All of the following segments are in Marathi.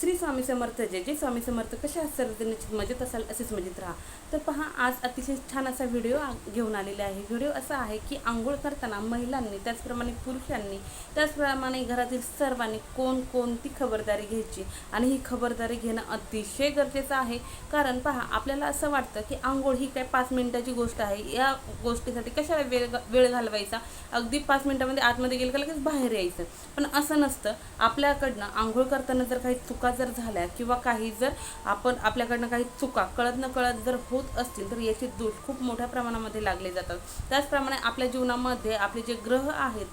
श्री स्वामी समर्थ जय. जय स्वामी समर्थ. कशा आहात सर्व निश्चित मजेत असाल असेच मजेत राहा. तर पहा आज अतिशय छान असा व्हिडिओ घेऊन आलेला आहे. व्हिडिओ असा आहे की आंघोळ करताना महिलांनी त्याचप्रमाणे पुरुषांनी त्याचप्रमाणे घरातील सर्वांनी कोण कोणती खबरदारी घ्यायची? आणि ही खबरदारी घेणं अतिशय गरजेचं आहे. कारण पहा आपल्याला असं वाटतं की आंघोळ ही काय पाच मिनिटाची गोष्ट आहे. या गोष्टीसाठी कशाला वेळ वेळ घालवायचा? अगदी पाच मिनिटामध्ये आतमध्ये गेलं का लगेच बाहेर यायचं. पण असं नसतं. आपल्याकडनं आंघोळ करताना जर काही चुका जर झाल्या किंवा काही जर आपण आपल्याकडनं काही चुका कळत न कळत जर होत असतील तर याचे दोष खूप मोठ्या प्रमाणामध्ये लागले जातात. त्याचप्रमाणे आपल्या जीवनामध्ये आपले जे ग्रह आहेत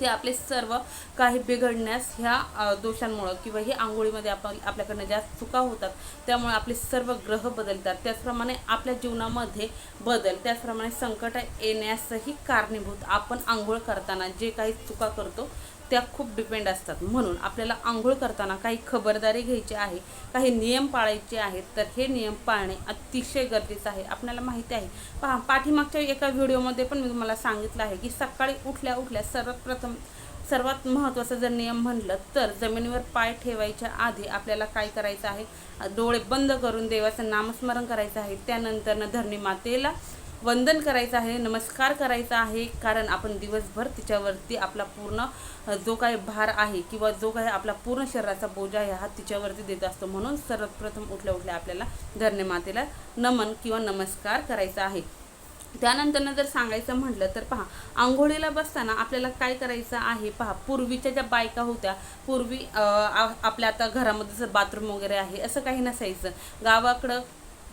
ते आपले सर्व काही बिघडण्यास ह्या दोषांमुळं किंवा ही आंघोळीमध्ये आपण आपल्याकडनं ज्या चुका होतात त्यामुळे आपले सर्व ग्रह बदलतात. त्याचप्रमाणे आपल्या जीवनामध्ये बदल त्याचप्रमाणे संकट येण्यासही कारणीभूत. आपण आंघोळ करताना जे काही चुका करतो त्या खूप डिपेंड असतात. म्हणून आपल्याला आंघोळ करताना काही खबरदारी घ्यायची आहे काही नियम पाळायचे आहेत तर हे नियम पाळणे अतिशय गरजेचं आहे. आपल्याला माहिती आहे. पहा पाठीमागच्या एका व्हिडिओमध्ये पण मी तुम्हाला सांगितलं आहे की सकाळी उठल्या उठल्या सर्वात प्रथम सर्वात महत्त्वाचा जर नियम म्हणलं तर जमिनीवर पाय ठेवायच्या आधी आपल्याला काय करायचं आहे? डोळे बंद करून देवाचं नामस्मरण करायचं आहे. त्यानंतरनं धरणी मातेला वंदन करायचं आहे नमस्कार करायचा आहे कारण आपण दिवसभर तिच्यावरती आपला पूर्ण जो काही भार आहे किंवा जो काही आपला पूर्ण शरीराचा बोजा आहे हा तिच्यावरती देत असतो. म्हणून सर्वप्रथम उठल्या उठल्या आपल्याला धरणे मातेला नमन किंवा नमस्कार करायचा आहे. त्यानंतरनं जर सांगायचं म्हटलं तर पहा आंघोळीला बसताना आपल्याला काय करायचं आहे पहा पूर्वीच्या ज्या बायका होत्या पूर्वी आ- आपल्या आता घरामध्ये जर बाथरूम वगैरे आहे असं काही नसायचं. गावाकडं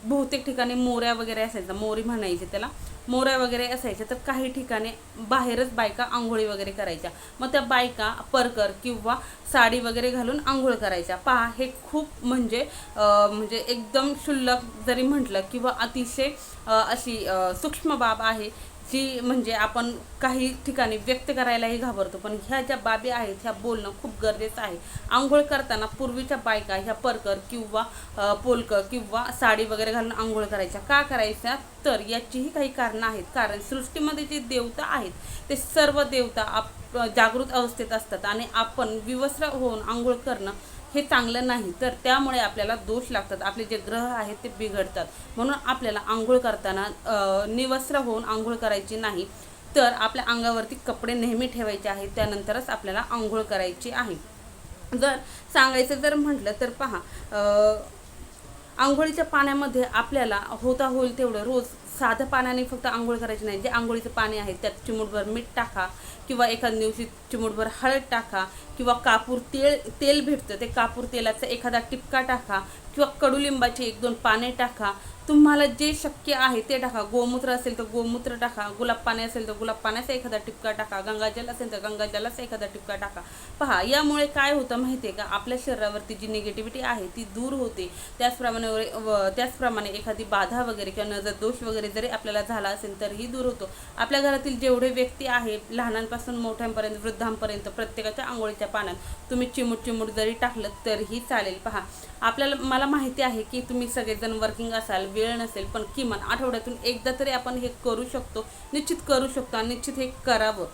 बहुतेक ठिकाणी मोऱ्या वगैरे असायच्या मोरी म्हणायचे त्याला. मोऱ्या वगैरे असायच्या तर काही ठिकाणी बाहेरच बायका आंघोळी वगैरे करायच्या. मग त्या बायका परकर किंवा साडी वगैरे घालून आंघोळ करायच्या. पहा हे खूप म्हणजे म्हणजे एकदम क्षुल्लक जरी म्हटलं किंवा अतिशय अशी सूक्ष्म बाब आहे जी म्हणजे आपण काही ठिकाणी व्यक्त करायलाही घाबरतो. पण ह्या ज्या बाबी आहेत ह्या बोलणं खूप गरजेचं आहे. आंघोळ करताना पूर्वीच्या बायका ह्या परकर किंवा पोलकर पोलकं किंवा साडी वगैरे घालून आंघोळ करायच्या. का करायच्या? तर याचीही काही कारणं आहेत. कारण सृष्टीमध्ये जे देवता आहेत ते सर्व देवता आप जागृत अवस्थेत असतात आणि आपण विवस्त्र होऊन आंघोळ करणं हे चांगलं नाही तर त्यामुळे आपल्याला दोष लागतात. आपले जे ग्रह आहेत ते बिघडतात. म्हणून आपल्याला आंघोळ करताना निवस्त्र होऊन आंघोळ करायची नाही तर आपल्या अंगावरती कपडे नेहमी ठेवायचे आहेत त्यानंतरच आपल्याला आंघोळ करायची आहे. जर सांगायचं जर म्हटलं तर पहा आंघोळीच्या पाण्यामध्ये आपल्याला होता होईल तेवढं रोज साधं पाण्याने फक्त आंघोळ करायची नाही. जे आंघोळीचं पाणी आहे त्यात चिमूटभर मीठ टाका किंवा एखाद्या दिवशी चिमूटभर हळद टाका किंवा कापूर तेल तेल भेटतं. ते कापूर तेलाचा एखादा टिपका टाका किंवा कडुलिंबाची एक दोन पाने टाका. तुम्हाला जे शक्य आहे ते टाका. गोमूत्र असेल तर गोमूत्र टाका. गुलाब पाणी असेल तर गुलाब पाण्याचा एखादा टिपका टाका. गंगाजल असेल तर गंगाजलाचा एखादा टिपका टाका. पहा यामुळे काय होतं माहिती आहे का? आपल्या शरीरावरती जी निगेटिव्हिटी आहे ती दूर होते. त्याचप्रमाणे व- त्याचप्रमाणे एखादी बाधा वगैरे किंवा नजर दोष वगैरे जरी आपल्याला झाला असेल तरीही दूर होतो. आपल्या घरातील जेवढे व्यक्ती आहे लहानांपासून मोठ्यांपर्यंत वृद्धांपर्यंत प्रत्येकाच्या आंघोळीच्या पाण्यात तुम्ही चिमूट चिमूट जरी टाकलं तरीही चालेल. पहा आपल्याला मला माहिती आहे की तुम्ही सगळेजण वर्किंग असाल वेळ नसेल पण किमान आठवड्यातून एकदा तरी आपण हे करू शकतो निश्चित करू शकतो आणि निश्चित हे करावं.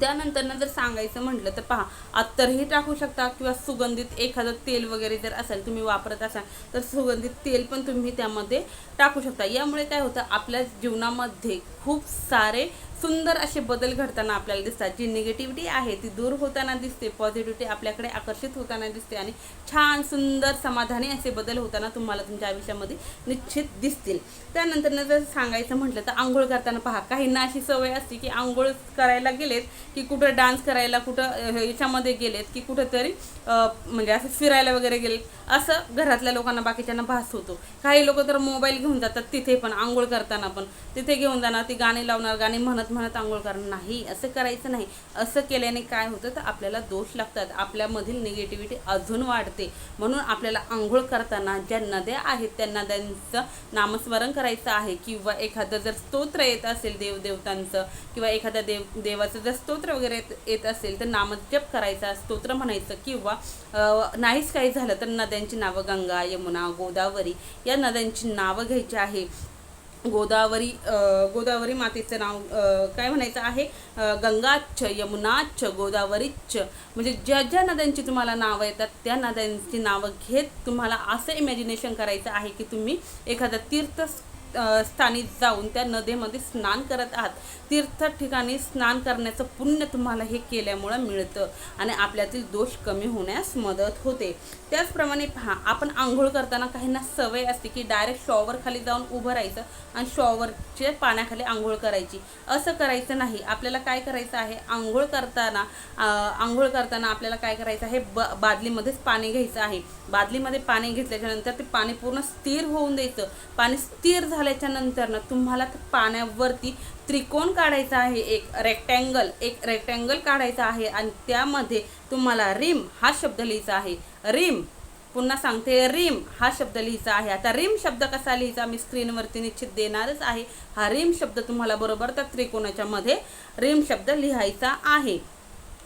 त्यानंतर जर सांगायचं म्हटलं तर पहा अत्तरही टाकू शकता किंवा सुगंधित एखादं तेल वगैरे जर असेल तुम्ही वापरत असाल तर सुगंधित तेल पण तुम्ही त्यामध्ये टाकू शकता. यामुळे काय होतं आपल्या जीवनामध्ये खूप सारे सुंदर असे बदल घडताना आपल्याला दिसतात. जी निगेटिव्हिटी आहे ती दूर होताना दिसते पॉझिटिव्हिटी आपल्याकडे आकर्षित होताना दिसते आणि छान सुंदर समाधानी असे बदल होताना तुम्हाला तुमच्या आयुष्यामध्ये निश्चित दिसतील. त्यानंतर जर सांगायचं म्हटलं तर आंघोळ करताना पहा काहींना अशी सवय असते की आंघोळ करायला गेलेत की कुठं डान्स करायला कुठं याच्यामध्ये गेलेत की कुठंतरी म्हणजे असं फिरायला वगैरे गेलेत. असं घरातल्या लोकांना बाकीच्यांना भास होतो. काही लोक तर मोबाईल घेऊन जातात तिथे पण आंघोळ करताना पण. तिथे घेऊन जाणार ती गाणी लावणार गाणी म्हणत म्हणत आंघोळ करणार. नाही असं करायचं नाही. असं केल्याने काय होतं? तर आपल्याला दोष लागतात. आपल्यामधील निगेटिव्हिटी अजून वाढते. म्हणून आपल्याला आंघोळ करताना ज्या नद्या आहेत त्या नद्यांचं नामस्मरण करायचं आहे. किंवा एखादं जर स्तोत्र येत असेल देवदेवतांचं किंवा एखाद्या देव देवाचं जर स्तोत्र वगैरे येत- असेल तर नामजप करायचा स्तोत्र म्हणायचं. किंवा नाहीच काही झालं तर नद्यांची नावं गंगा यमुना गोदावरी या नद्यांची नावं घ्यायची आहे. गोदावरी गोदावरी मातेचं नाव काय म्हणायचं आहे? गंगाच्छ यमुनाच्छ गोदावरीच्छ. म्हणजे ज्या ज्या नद्यांची तुम्हाला नावं येतात त्या नद्यांची नावं घेत तुम्हाला असं इमॅजिनेशन करायचं आहे की तुम्ही एखादा तीर्थ स्थानी जाऊन त्या नदीमध्ये स्नान करत आहात. तीर्थ ठिकाणी स्नान करण्याचं पुण्य तुम्हाला हे केल्यामुळं मिळतं आणि आपल्यातील दोष कमी होण्यास मदत होते. त्याचप्रमाणे पहा आपण आंघोळ करताना काहींना सवय असते की डायरेक्ट शॉवर खाली जाऊन उभं राहायचं आणि शॉवरच्या पाण्याखाली आंघोळ करायची. असं करायचं नाही. आपल्याला काय करायचं आहे? आंघोळ करताना आंघोळ करताना आपल्याला काय करायचं आहे? ब बादलीमध्येच पाणी घ्यायचं आहे. बादलीमध्ये पाणी घेतल्याच्यानंतर ते पाणी पूर्ण स्थिर होऊन द्यायचं. पाणी स्थिर झालं झाल्याच्यानंतर ना तुम्हाला पाण्यावरती त्रिकोण काढायचा आहे एक रेक्टँगल एक रेक्टँगल काढायचा आहे आणि त्यामध्ये तुम्हाला रिम हा शब्द लिहायचा आहे. रिम पुन्हा सांगते रिम हा शब्द लिहायचा आहे. आता रिम शब्द कसा लिहायचा मी स्क्रीनवरती निश्चित देणारच आहे. हा रिम शब्द तुम्हाला बरोबर त्या त्रिकोणाच्या मध्ये रिम शब्द लिहायचा आहे.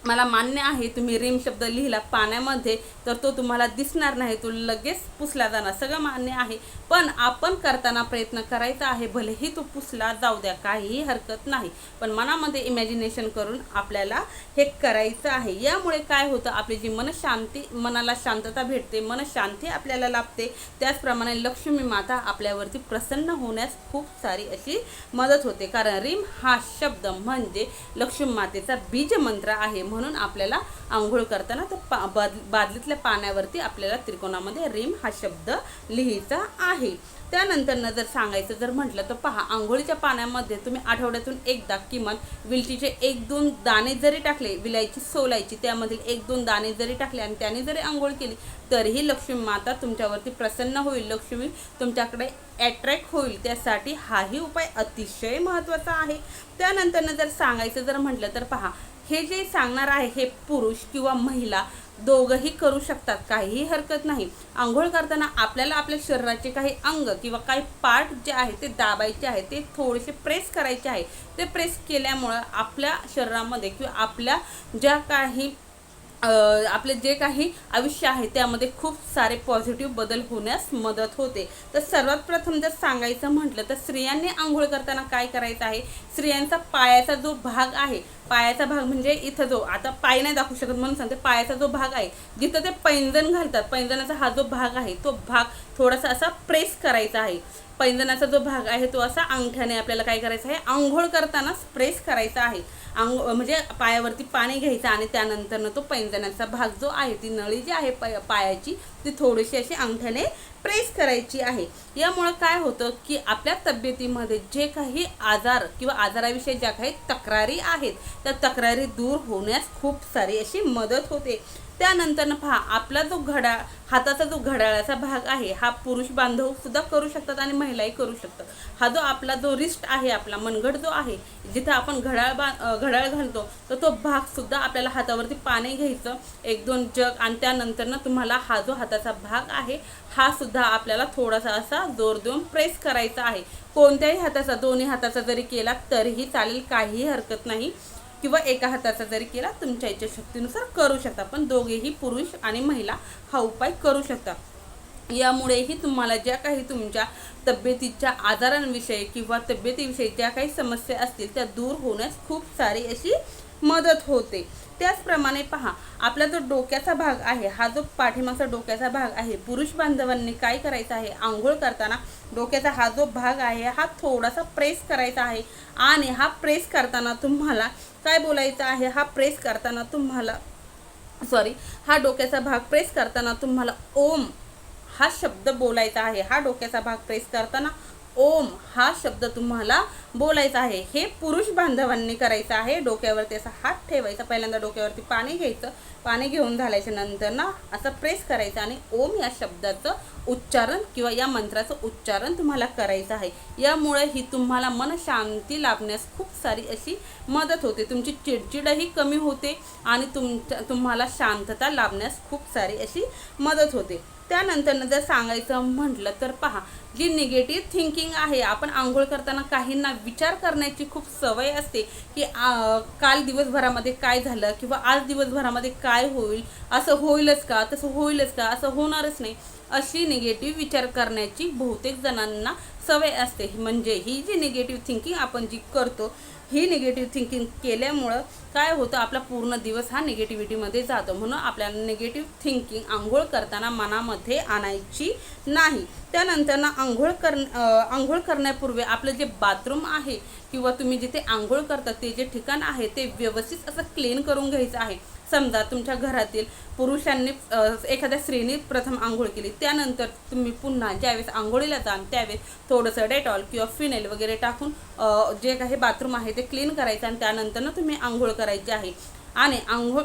मला मान्य आहे तुम्ही रिम शब्द लिहिला पाण्यामध्ये तर तो तुम्हाला दिसणार नाही तो लगेच पुसला जाणार. सगळं मान्य आहे. पण आपण करताना प्रयत्न करायचा आहे भलेही तो पुसला जाऊ द्या काहीही हरकत नाही. पण मनामध्ये इमॅजिनेशन करून आपल्याला हे करायचं आहे. यामुळे काय होतं आपली जी मनशांती मनाला शांतता भेटते मनशांती आपल्याला लाभते. त्याचप्रमाणे लक्ष्मी माता आपल्यावरती प्रसन्न होण्यास खूप सारी अशी मदत होते. कारण रिम हा शब्द म्हणजे लक्ष्मी मातेचा बीज मंत्र आहे. म्हणून आपल्याला आंघोळ करताना तर पा बाद बादलीतल्या पाण्यावरती आपल्याला त्रिकोणामध्ये रिम हा शब्द लिहायचा आहे. त्यानंतरनं जर सांगायचं जर म्हटलं तर पहा आंघोळीच्या पाण्यामध्ये तुम्ही आठवड्यातून एकदा किमान विलटीचे एक दोन दाणे जरी टाकले विलायची सोलायची त्यामधील एक दोन दाणे जरी टाकले आणि त्याने जरी आंघोळ केली तरीही लक्ष्मी माता तुमच्यावरती प्रसन्न होईल. लक्ष्मी तुमच्याकडे अट्रॅक्ट होईल. त्यासाठी हाही उपाय अतिशय महत्त्वाचा आहे. त्यानंतरनं जर सांगायचं जर म्हटलं तर पहा हे जे सांगणार आहे हे पुरुष किंवा महिला दोघंही करू शकतात. काहीही हरकत नाही. आंघोळ करताना आपल्याला आपल्या शरीराचे काही अंग किंवा काही पार्ट जे आहे ते दाबायचे आहे ते थोडेसे प्रेस करायचे आहे. ते प्रेस केल्यामुळं आपल्या शरीरामध्ये किंवा आपल्या ज्या काही आपले जे काही आयुष्य आहे त्यामध्ये खूप सारे पॉझिटिव्ह बदल होण्यास मदत होते. तर सर्वात प्रथम जर सांगायचं म्हटलं तर स्त्रियांनी आंघोळ करताना काय करायचं आहे? स्त्रियांचा पायाचा जो भाग आहे पायाचा भाग म्हणजे इथं जो आता पाय नाही दाखवू शकत म्हणून सांगते पायाचा जो भाग आहे जिथं ते पैंजण घालतात पैंजणाचा हा जो भाग आहे तो भाग थोडासा असा प्रेस करायचा आहे. पैंजणाचा जो भाग आहे तो असा अंगठ्याने आपल्याला काय करायचं आहे आंघोळ करताना प्रेस करायचा आहे. अंग म्हणजे पायावरती पाणी घ्यायचं आणि त्यानंतरनं तो पैंजणाचा भाग जो आहे ती नळी जी आहे पाय पायाची ती थोडीशी अशी अंगठ्याने प्रेस करायची आहे. यामुळं काय होतं की आपल्या तब्येतीमध्ये जे काही आजार किंवा आजाराविषयी ज्या काही तक्रारी आहेत त्या तक्रारी दूर होण्यास खूप सारी अशी मदत होते. त्यानंतर पहा आपला जो घड्याळ हाताचा जो घड्याळाचा भाग आहे हा पुरुष बांधव सुद्धा करू शकतात आणि महिलाही करू शकतात. हा जो आपला जो रिस्ट आहे आपला मनगट जो आहे जिथं आपण घड्याळ बा घड्याळ घालतो तर तो भाग सुद्धा आपल्याला हातावरती पाणी घ्यायचं एक दोन जग आणि त्यानंतर तुम्हाला हा जो हाताचा भाग आहे हा सुद्धा आपल्याला थोडासा असा जोर देऊन प्रेस करायचा आहे. कोणत्याही हाताचा दोन्ही हाताचा जरी केला तरीही चालेल काहीही हरकत नाही. किंवा एका हाताचा जरी केला तुमच्या इच्छा शक्तीनुसार करू शकता. पण दोघेही पुरुष आणि महिला हा उपाय करू शकता. यामुळेही तुम्हाला ज्या काही तुमच्या तब्येतीच्या आजारांविषयी किंवा तब्येतीविषयी ज्या काही समस्या असतील त्या दूर होण्यास खूप सारी अशी मदत होते. त्याचप्रमाणे पहा आपला जो डोक्याचा भाग आहे हा जो पाठीमागचा डोक्याचा भाग आहे पुरुष बांधवांनी काय करायचं आहे? आंघोळ करताना डोक्याचा हा जो भाग आहे हा थोडासा प्रेस करायचा आहे. आणि हा प्रेस करताना तुम्हाला काय बोलायचं आहे? हा प्रेस करताना तुम्हाला सॉरी हा डोक्याचा भाग प्रेस करताना तुम्हाला ओम हा शब्द बोलायचा आहे. हा डोक्याचा भाग प्रेस करताना ओम हा शब्द तुम्हाला बोलायचा आहे. हे पुरुष बांधवांनी करायचं आहे. डोक्यावरती असा हात ठेवायचा. पहिल्यांदा डोक्यावरती पाणी घ्यायचं. पाणी घेऊन झाल्याच्यानंतर ना असं प्रेस करायचं आणि ओम या शब्दाचं उच्चारण किंवा या मंत्राचं उच्चारण तुम्हाला करायचं आहे. यामुळे ही तुम्हाला मनशांती लाभण्यास खूप सारी अशी मदत होते. तुमची चिडचिडही कमी होते आणि तुमच्या तुम्हाला शांतता लाभण्यास खूप सारी अशी मदत होते. त्यानंतर जर सांगायचं म्हटलं तर पहा जी निगेटिव्ह थिंकिंग आहे आपण आंघोळ करताना काहींना विचार करण्याची खूप सवय असते की आ, काल दिवसभरामध्ये काय झालं किंवा आज दिवसभरामध्ये काय होईल असं होईलच का तसं होईलच का असं होणारच नाही. अशी निगेटिव्ह विचार करण्याची बहुतेक जणांना सवय असते. म्हणजे ही जी निगेटिव्ह थिंकिंग आपण जी करतो ही निगेटिव्ह थिंकिंग केल्यामुळं काय होतं आपला पूर्ण दिवस हा निगेटिव्हिटीमध्ये जातो. म्हणून आपल्याला निगेटिव्ह थिंकिंग आंघोळ करताना मनामध्ये आणायची नाही. त्यानंतर ना आंघोळ कर आंघोळ करण्यापूर्वी आपलं जे बाथरूम आहे किंवा तुम्ही जिथे आंघोळ करता ते जे ठिकाण आहे ते व्यवस्थित असं क्लीन करून घ्यायचं आहे. समजा तुमच्या घरातील पुरुषांनी एखाद्या स्त्रीने प्रथम आंघोळ केली त्यानंतर तुम्ही पुन्हा ज्यावेळेस आंघोळीला जाल त्यावेळेस थोडंसं डेटॉल किंवा फिनेल वगैरे टाकून जे काही बाथरूम आहे ते क्लीन करायचं आणि त्यानंतर ना तुम्ही आंघोळ करायची आहे. आणि आंघोळ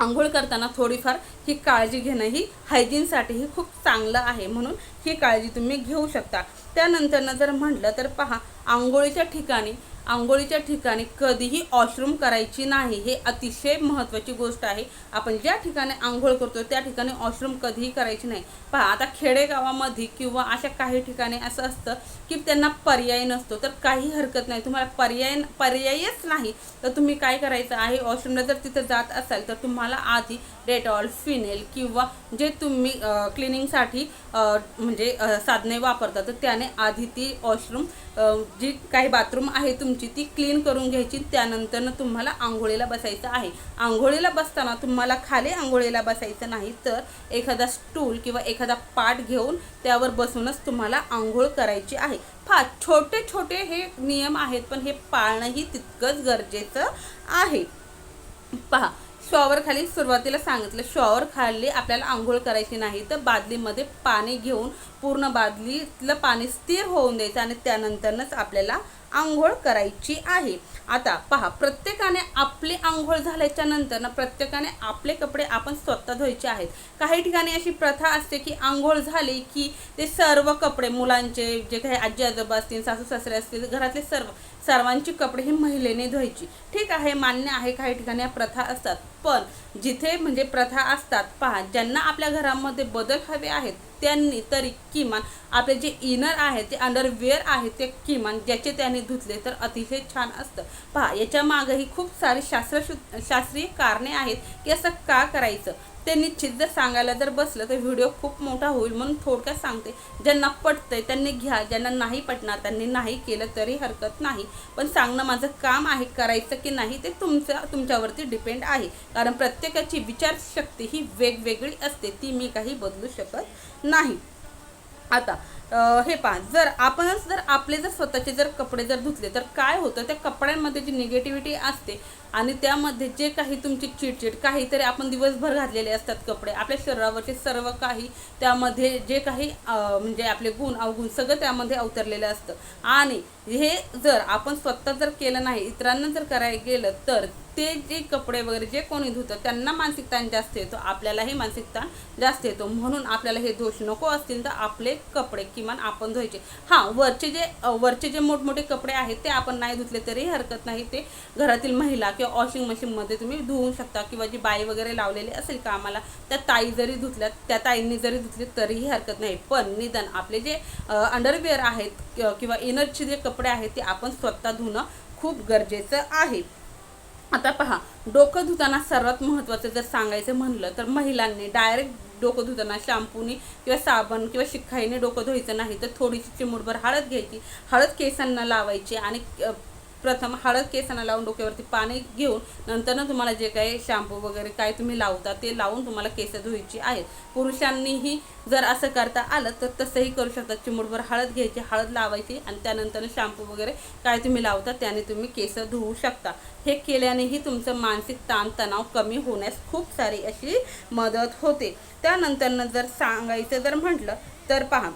आंघोळ करताना थोडीफार ही काळजी घेणं ही हायजीनसाठीही खूप चांगलं आहे. म्हणून ही काळजी तुम्ही घेऊ शकता. त्यानंतरनं जर म्हटलं तर पहा आंघोळीच्या ठिकाणी आंघोळीच्या ठिकाणी कधीही वॉशरूम करायची नाही. हे अतिशय महत्त्वाची गोष्ट आहे. आपण ज्या ठिकाणी आंघोळ करतो त्या ठिकाणी वॉशरूम कधीही करायची नाही. पहा आता खेडेगावामध्ये किंवा अशा काही ठिकाणी असं असतं की त्यांना पर्याय नसतो. तर काही हरकत नाही. तुम्हाला पर्याय पर्यायच नाही. तर तुम्ही काय करायचं आहे? वॉशरूमला जर तिथं जात असाल तर तुम्हाला आधी डेटॉल फिनेल किंवा जे तुम्ही क्लिनिंगसाठी म्हणजे साधने वापरता तर त्याने आधी ती वॉशरूम जी काही बाथरूम आहे तुम तुमची ती क्लीन करून घ्यायची त्यानंतरनं तुम्हाला आंघोळीला बसायचं आहे. आंघोळीला बसताना तुम्हाला खाली आंघोळीला बसायचं नाही तर एखादा स्टूल किंवा एखादा पाट घेऊन त्यावर बसूनच तुम्हाला आंघोळ करायची आहे. फार छोटे छोटे हे नियम आहेत पण हे पाळणंही तितकंच गरजेचं आहे. पहा शॉवर खाली सुरुवातीला सांगितलं शॉवर खाली आपल्याला आंघोळ करायची नाही तर बादलीमध्ये पाणी घेऊन पूर्ण बादलीतलं पाणी स्थिर होऊन द्यायचं आणि त्यानंतरच आपल्याला आंघोळ करायची आहे. आता पहा प्रत्येकाने आपली आंघोळ झाल्याच्यानंतर ना प्रत्येकाने आपले कपडे आपण स्वतः धुवायचे आहेत. काही ठिकाणी अशी प्रथा असते की आंघोळ झाली की ते सर्व कपडे मुलांचे जे काही आजी आजोबा असतील सासू सासरे असतील घरातले सर्व सर्वांची कपडे ही महिलेने धुवायची. ठीक आहे मान्य आहे काही ठिकाणी या प्रथा असतात. पण जिथे म्हणजे प्रथा असतात पहा ज्यांना आपल्या घरामध्ये बदल हवे आहेत त्यांनी तरी किमान आपले जे इनर आहे ते अंडरवेअर आहे ते किमान ज्याचे त्यांनी धुतले तर अतिशय छान असतं. पहा याच्या मागेही खूप सारे शास्त्र शास्त्रीय कारणे आहेत की असं का करायचं? ते निश्चित जर सांगायला जर बसलं तर व्हिडिओ खूप मोठा होईल म्हणून थोडक्यात सांगते. ज्यांना पटतंय त्यांनी घ्या ज्यांना नाही पटणार त्यांनी नाही केलं तरी हरकत नाही. पण सांगणं माझं काम आहे करायचं की नाही ते तुमचं तुमच्यावरती डिपेंड आहे. कारण प्रत्येकाची विचारशक्ती ही वेगवेगळी असते ती मी काही बदलू शकत नाही. आता हे पहा जर आपणच जर आपले जर स्वतःचे जर कपडे जर धुतले तर काय होतं? त्या कपड्यांमध्ये जी निगेटिव्हिटी असते आणि त्यामध्ये जे काही तुमची चिडचिड काहीतरी आपण दिवसभर घातलेले असतात कपडे आपल्या शरीरावरचे सर्व काही त्यामध्ये जे काही म्हणजे आपले गुण अवगुण सगळं त्यामध्ये अवतरलेलं असतं. आणि हे जर आपण स्वतः जर केलं नाही इतरांना जर करायला गेलं तर ते जे कपडे वगैरे जे कोणी धुतं त्यांना मानसिक ताण जास्त येतो आपल्यालाही मानसिक ताण जास्त येतो. म्हणून आपल्याला हे दोष नको असतील तर आपले कपडे किमान आपण धुवायचे. हां वरचे जे वरचे जे मोठमोठे कपडे आहेत ते आपण नाही धुतले तरी हरकत नाही. ते घरातील महिला किंवा वॉशिंग मशीनमध्ये तुम्ही धुवू शकता किंवा जी बाई वगैरे लावलेली असेल कामाला त्या ताई जरी धुतल्या त्या ताईंनी जरी धुतले तरीही हरकत नाही. पण निदान आपले जे अंडरवेअर आहेत किंवा इनरचे जे कपडे आहेत ते आपण स्वतः धुणं खूप गरजेचं आहे. आता पहा डोकं धुताना सर्वात महत्त्वाचं जर सांगायचं म्हणलं तर महिलांनी डायरेक्ट डोकं धुताना शॅम्पूनी किंवा साबण किंवा शिखाईने डोकं धुवायचं नाही तर थोडीशी चिमूटभर हळद घ्यायची. हळद केसांना लावायची आणि प्रथम हळद केसांना लावून डोक्यावरती पाणी घेऊन नंतरनं तुम्हाला जे काही शॅम्पू वगैरे काय तुम्ही लावता ते लावून तुम्हाला केस धुवायची आहेत पुरुषांनीही जर असं करता आलं तर तसंही करू शकता. चिमूटभर हळद घ्यायची हळद लावायची आणि त्यानंतर शॅम्पू वगैरे काय तुम्ही लावता त्याने तुम्ही केस धुवू शकता. हे केल्यानेही तुमचं मानसिक ताणतणाव कमी होण्यास खूप सारी अशी मदत होते. त्यानंतरनं जर सांगायचं जर म्हटलं तर पहा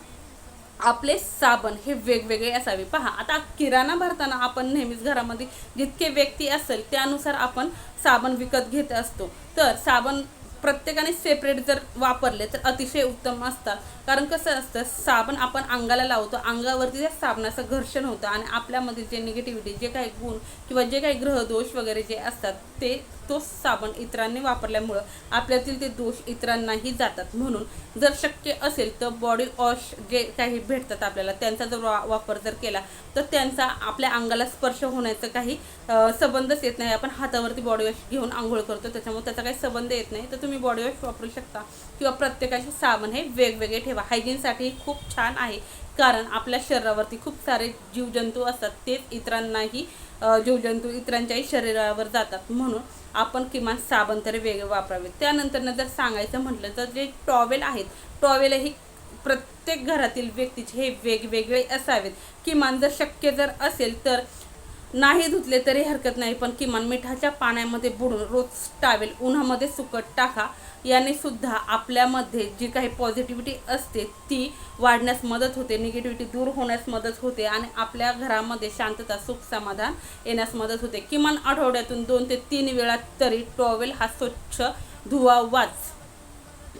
आपले साबण हे वेगवेगळे असावे. पहा आता किराणा भरताना आपण नेहमीच घरामध्ये जितके व्यक्ती असेल त्यानुसार आपण साबण विकत घेत असतो. तर साबण प्रत्येकाने सेपरेट जर वापरले तर अतिशय उत्तम असतात. कारण कसं असतं साबण आपण अंगाला लावतो अंगावरती त्या साबणाचं घर्षण होतं आणि आपल्यामध्ये जे निगेटिव्हिटी जे काही गुण किंवा जे काही ग्रहदोष वगैरे जे असतात ते तोच साबण इतरांनी वापरल्यामुळं आपल्यातील ते दोष इतरांनाही जातात. म्हणून जर शक्य असेल तर बॉडी वॉश जे काही भेटतात आपल्याला त्यांचा जर वा वापर जर केला तर त्यांचा आपल्या अंगाला स्पर्श होण्याचं काही संबंधच येत नाही. आपण हातावरती बॉडी वॉश घेऊन आंघोळ करतो त्याच्यामुळे त्याचा काही संबंध येत नाही. तर तुम्ही बॉडी वॉश वापरू शकता किंवा प्रत्येकाचे साबण हे वेगवेगळे ठेवा. हायजीनसाठी खूप छान आहे. कारण आपल्या शरीरावरती खूप सारे जीवजंतू असतात तेच इतरांनाही जीवजंतू इतरांच्याही शरीरावर जातात म्हणून आपण किमान साबण तरी वेगळे वापरावे. त्यानंतर जर सांगायचं म्हटलं तर जे टॉवेल आहेत टॉवेलही प्रत्येक घरातील व्यक्तीचे हे वेगवेगळे असावेत. किमान जर शक्य जर असेल तर नाही धुतले तरी हरकत नाही पण किमान मिठाच्या पाण्यामध्ये बुडून रोज टावेल उन्हामध्ये सुकट टाका. याने सुद्धा आपल्यामध्ये जी काही पॉझिटिव्हिटी असते ती वाढण्यास मदत होते निगेटिव्हिटी दूर होण्यास मदत होते आणि आपल्या घरामध्ये शांतता सुख समाधान येण्यास मदत होते. किमान आठवड्यातून दोन ते तीन वेळा तरी टॉवेल हा स्वच्छ धुवावाच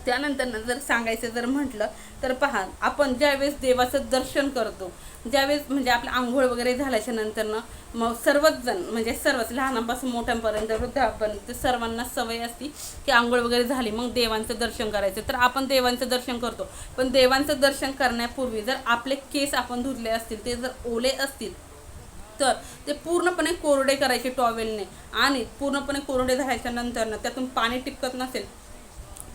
त्यानंतर जर सांगायचं जर म्हटलं तर पहा आपण ज्यावेळेस देवाचं दर्शन करतो ज्यावेळेस म्हणजे आपलं आंघोळ वगैरे झाल्याच्या नंतरनं मग सर्वच जण म्हणजे सर्वच लहानापासून मोठ्यांपर्यंत वृद्धापर्यंत सर्वांना सवय असती की आंघोळ वगैरे झाली मग देवांचं दर्शन करायचं. तर आपण देवांचं दर्शन करतो. पण देवांचं दर्शन करण्यापूर्वी जर आपले केस आपण धुतले असतील ते जर ओले असतील तर ते पूर्णपणे कोरडे करायचे टॉवेलने. आणि पूर्णपणे कोरडे झाल्याच्यानंतर त्यातून पाणी टिपकत नसेल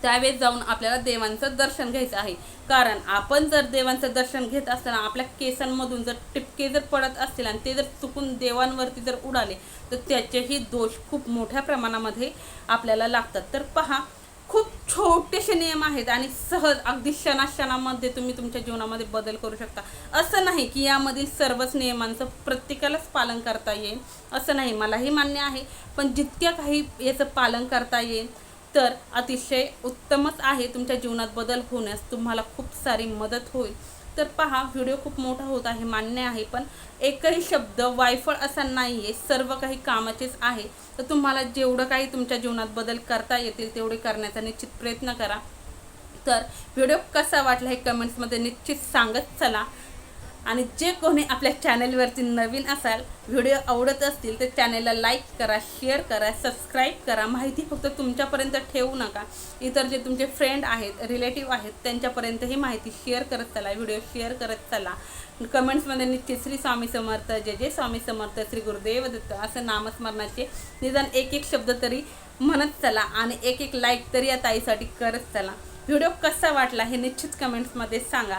त्यावेळेस जाऊन आपल्याला देवांचं दर्शन घ्यायचं आहे. कारण आपण जर देवांचं दर्शन घेत असताना आपल्या केसांमधून जर टिपके जर पडत असतील आणि ते जर चुकून देवांवरती जर उडाले तर त्याचेही दोष खूप मोठ्या प्रमाणामध्ये आपल्याला लागतात. तर पहा खूप छोटेसे नियम आहेत आणि सहज अगदी क्षणाक्षणामध्ये तुम्ही तुमच्या जीवनामध्ये बदल करू शकता. असं नाही की यामधील सर्वच नियमांचं प्रत्येकालाच पालन करता येईल. असं नाही मलाही मान्य आहे. पण जितक्या काही याचं पालन करता येईल तर अतिशय उत्तमच आहे तुमच्या जीवनात बदल होण्यास. तुम्हाला खूप सारी मदत होईल. तर पहा व्हिडिओ खूप मोठा होत आहे मान्य आहे पण एकही शब्द वायफळ असा नाही आहे सर्व काही कामाचेच आहे. तर तुम्हाला जेवढं काही तुमच्या जीवनात बदल करता येतील तेवढे करण्याचा निश्चित प्रयत्न करा. तर व्हिडिओ कसा वाटला हे कमेंट्समध्ये निश्चित सांगत चला. आणि जे कोणी आपल्या चॅनलवरती नवीन असाल व्हिडिओ आवडत असतील तर चॅनलला लाईक करा शेअर करा सबस्क्राईब करा. माहिती फक्त तुमच्यापर्यंत ठेवू नका. इतर जे तुमचे फ्रेंड आहेत रिलेटिव्ह आहेत त्यांच्यापर्यंत ही माहिती शेअर करत चला व्हिडिओ शेअर करत चला. कमेंट्समध्ये निश्चित श्री स्वामी समर्थ जय जय स्वामी समर्थ श्री गुरुदेव दत्त असं नामस्मरणाचे निदान एक एक शब्द तरी म्हणत चला आणि एक एक लाईक तरी या ताईसाठी करत चला. व्हिडिओ कसा वाटला हे निश्चित कमेंट्समध्ये सांगा.